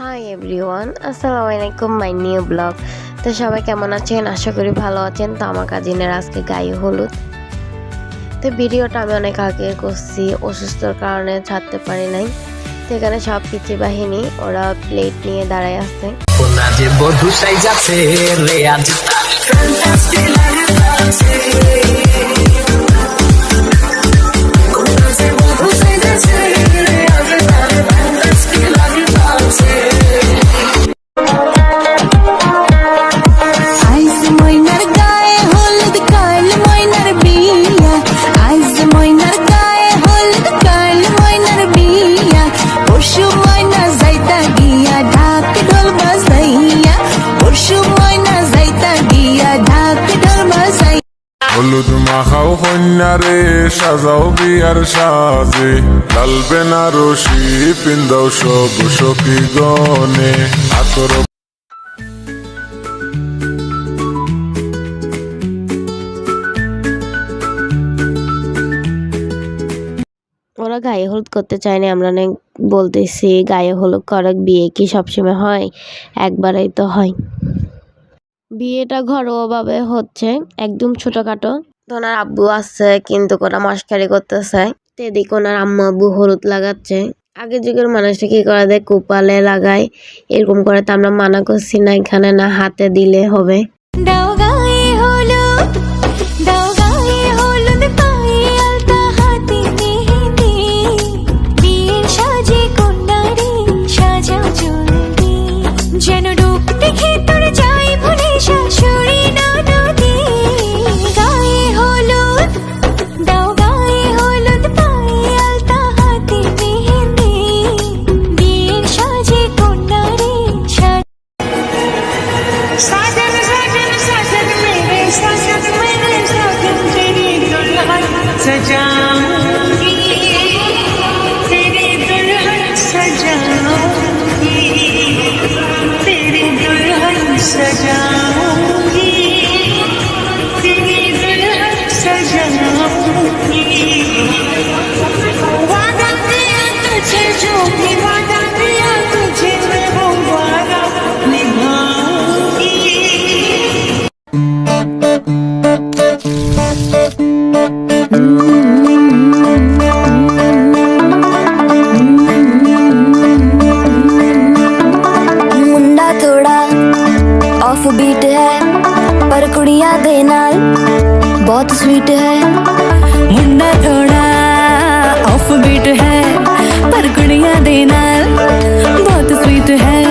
Hi everyone আসসালামু আলাইকুম my new blog তো সবাই কেমন আছেন? আশা করি ভালো আছেন। তো আমার কাজিনের আজকে গায়ে হলুদ। তো ভিডিওটা আমি অনেক আগে করছি, অসুস্থর কারণে ছাড়তে পারি নাই। তো এখানে সব পিচি বাহিনী, ওরা প্লেট নিয়ে দাঁড়ায় আছে। রে হলুদ মাখাও কন্যারে সাজাও বিয়ার সাজে। লাল বেনারসি পিন্দাও সব সখী গনে আতর ওরা গায়ে হলুদ করতে চায় না, আমরা অনেক বলতেছি, গায়ে হলুদ করার বিয়ে কি সবসময় হয়? একবারেই তো হয়। বিয়েটা ঘরোয়াভাবে হচ্ছে, একদম ছোটখাটো। ওনার আব্বু আছে, কিন্তু ওরা মাসকারি করতেছে। তেদিক ওনার আম্মু আব্বু হলুদ লাগাচ্ছে। আগের যুগের মানুষটা কি করা দেয়? কোপালে লাগায়। এরকম করে তো আমরা মানা করছি না, এখানে না হাতে দিলে হবে। 在家 ਆਫ ਬੀਟ ਹੈ ਪਰ ਕੁੜੀਆਂ ਦੇ ਨਾਲ ਬਹੁਤ ਸਵੀਟ ਹੈ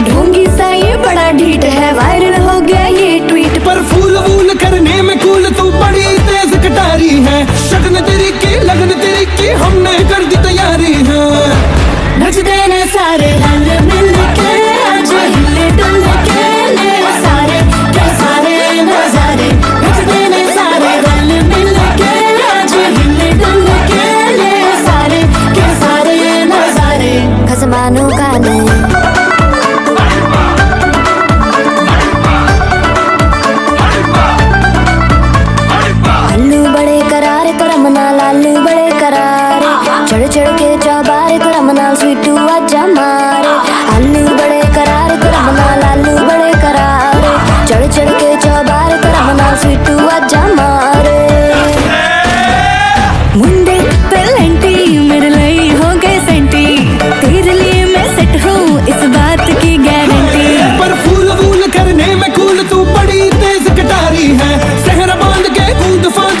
ढोंगी सा ये बड़ा ढीठ है वायरल हो गया ये ट्वीट पर फूल वूल करने में कूल तू बड़ी तेज कटारी है शगन तेरी की लगन तेरी की हमने कर दी तैयारी है नचते ने सारे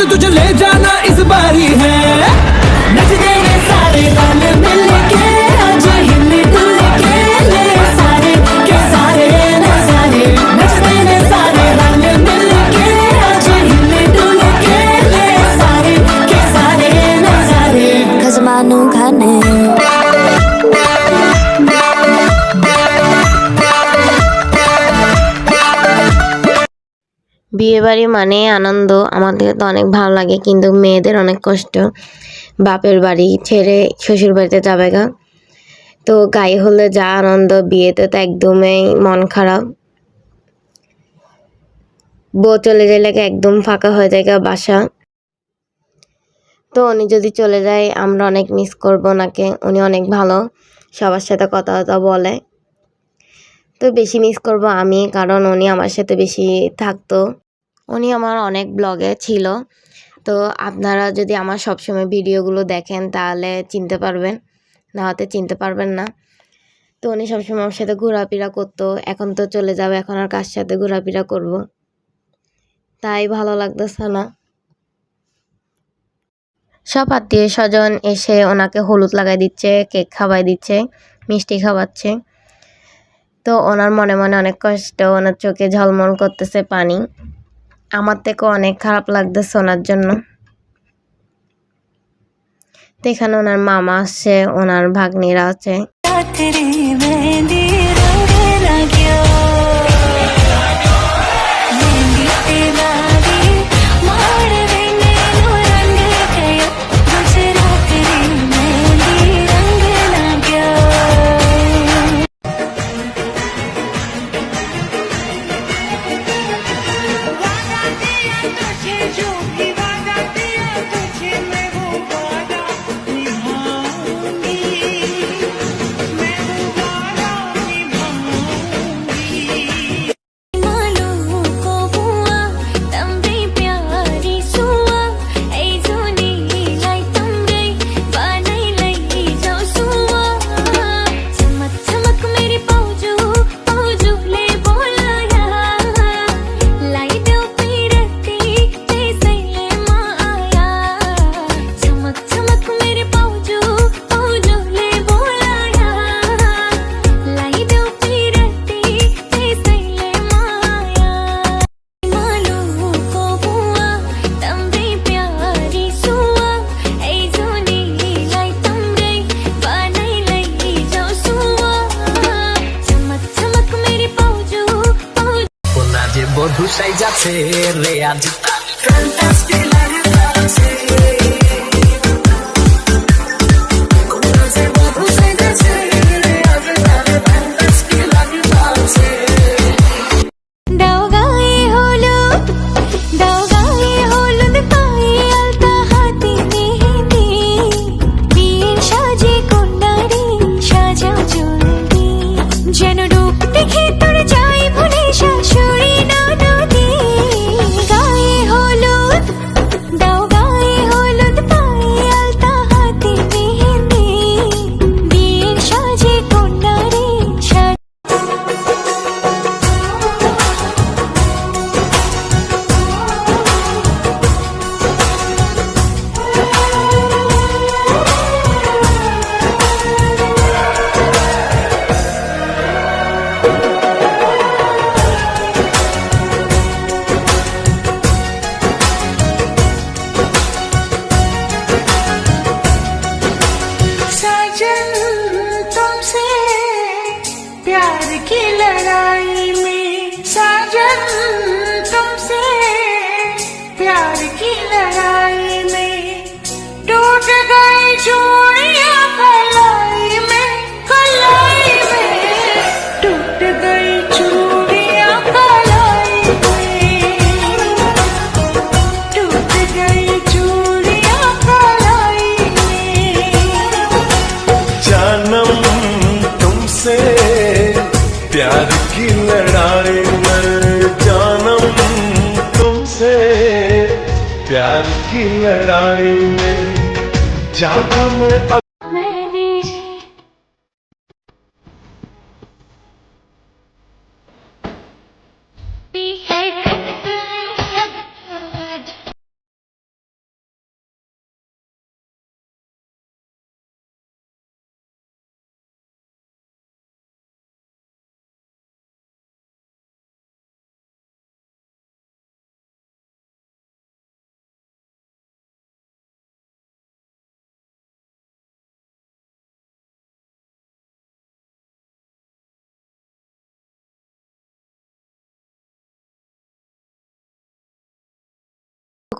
तुझे ले जाना বিয়ে বাড়ি মানে আনন্দ। আমাদের তো অনেক ভালো লাগে, কিন্তু মেয়েদের অনেক কষ্ট। বাপের বাড়ি ছেড়ে শ্বশুর বাড়িতে যাবে গা। তো গায়ে হলে যা আনন্দ, বিয়েতে তো একদমই মন খারাপ। বউ চলে গেলে একদম ফাঁকা হয়ে যায় গা বাসা। তো উনি যদি চলে যায়, আমরা অনেক মিস করব ওনাকে। উনি অনেক ভালো, সবার সাথে কথা কথা বলে। তো বেশি মিস করব আমি, কারণ উনি আমার সাথে বেশি থাকতো। উনি আমার অনেক ব্লগে ছিল। তো আপনারা যদি আমার সবসময় ভিডিওগুলো দেখেন, তাহলে চিনতে পারবেন। না হতে চিনতে পারবেন না। তো উনি সবসময় আমার সাথে ঘোরাফেরা করতো। এখন তো চলে যাবে, এখন আর কার সাথে ঘোরাফেরা করব? তাই ভালো লাগতেছে না। সব আত্মীয় স্বজন এসে ওনাকে হলুদ লাগাই দিচ্ছে, কেক খাওয়াই দিচ্ছে, মিষ্টি খাওয়াচ্ছে। তো ওনার মনে মনে অনেক কষ্ট, ওনার চোখে ঝলমল করতেছে পানি। আমার থেকে অনেক খারাপ লাগতেছে ওনার জন্য। এখানে ওনার মামা আসছে ওনার ভাগ্নিরা আছে। কোনা যে বধু সাই যাচ্ছে রে আজ দাওগাই प्यार की लड़ाई में साजन तुमसे। प्यार की लड़ाई ਲਹਿਰਾਏ ਜਾਦਮ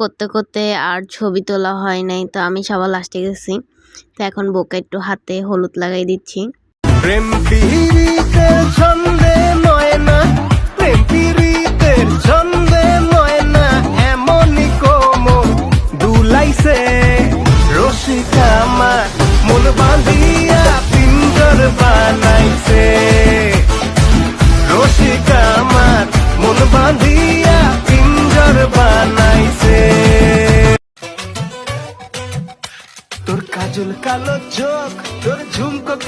করতে করতে আর ছবি তোলা হয় নাই, তো আমি সবার লাস্টে গেছি। তো এখন বোকে একটু হাতে হলুদ লাগাই দিচ্ছি। ময়না কোমল দুলাইছে রসিকা আমার মন বানাইছে।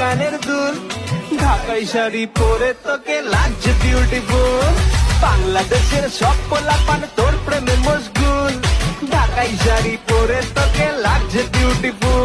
কানের দূর ঢাকাই শাড়ি পরে তোকে লাগছে বিউটিফুল বাংলাদেশের সব পোলাপান তোর প্রেমে মশগুল। ঢাকাই শাড়ি পরে তোকে লাগছে বিউটিফুল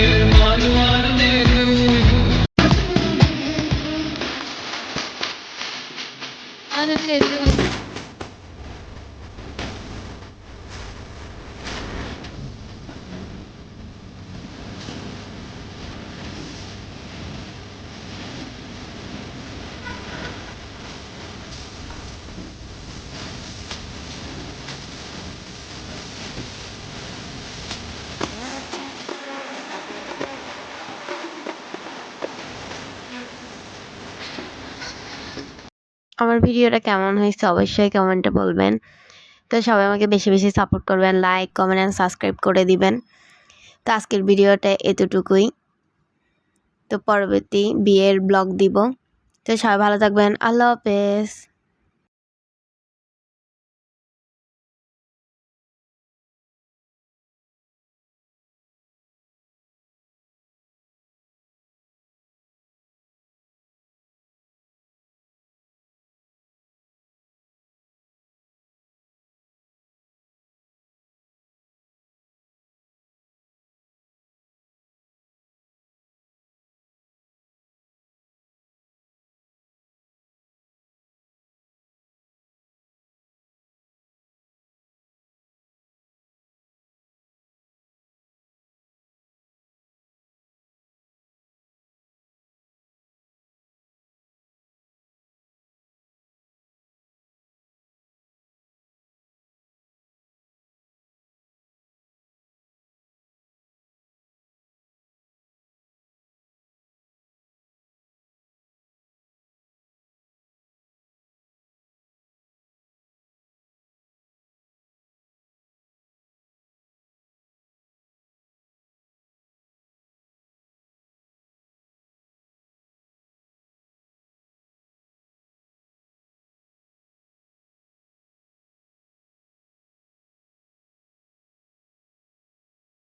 আমার ভিডিওটা কেমন হয়েছে অবশ্যই কমেন্টে বলবেন। তো সবাই আমাকে বেশি বেশি সাপোর্ট করবেন লাইক কমেন্ট অ্যান্ড সাবস্ক্রাইব করে দিবেন। তো আজকের ভিডিওটা এতটুকুই। তো পরবর্তী বিয়ের ব্লগ দিব। তো সবাই ভালো থাকবেন। আল্লাহ হাফেজ।